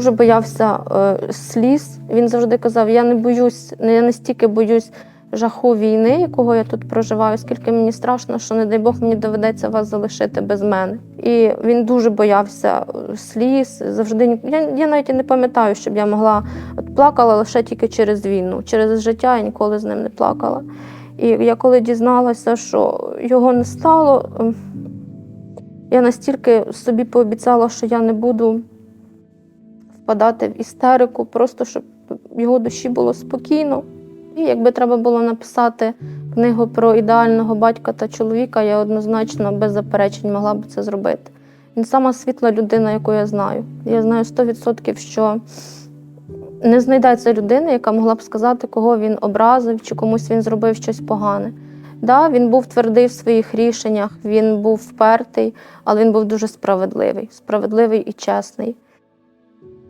Дуже боявся е, сліз. Він завжди казав: я не боюсь, я не стільки боюсь жаху війни, якого я тут проживаю, скільки мені страшно, що не дай Бог мені доведеться вас залишити без мене. І він дуже боявся е, сліз. Завжди я, я навіть не пам'ятаю, щоб я могла от плакала лише тільки через війну. Через життя я ніколи з ним не плакала. І я коли дізналася, що його не стало, ем, я настільки собі пообіцяла, що я не буду впадати в істерику, просто щоб його душі було спокійно. І якби треба було написати книгу про ідеального батька та чоловіка, я однозначно без заперечень могла б це зробити. Він сама світла людина, яку я знаю. Я знаю 100%, що не знайдеться людини, яка могла б сказати, кого він образив чи комусь він зробив щось погане. Да, він був твердий в своїх рішеннях, він був впертий, але він був дуже справедливий, справедливий і чесний.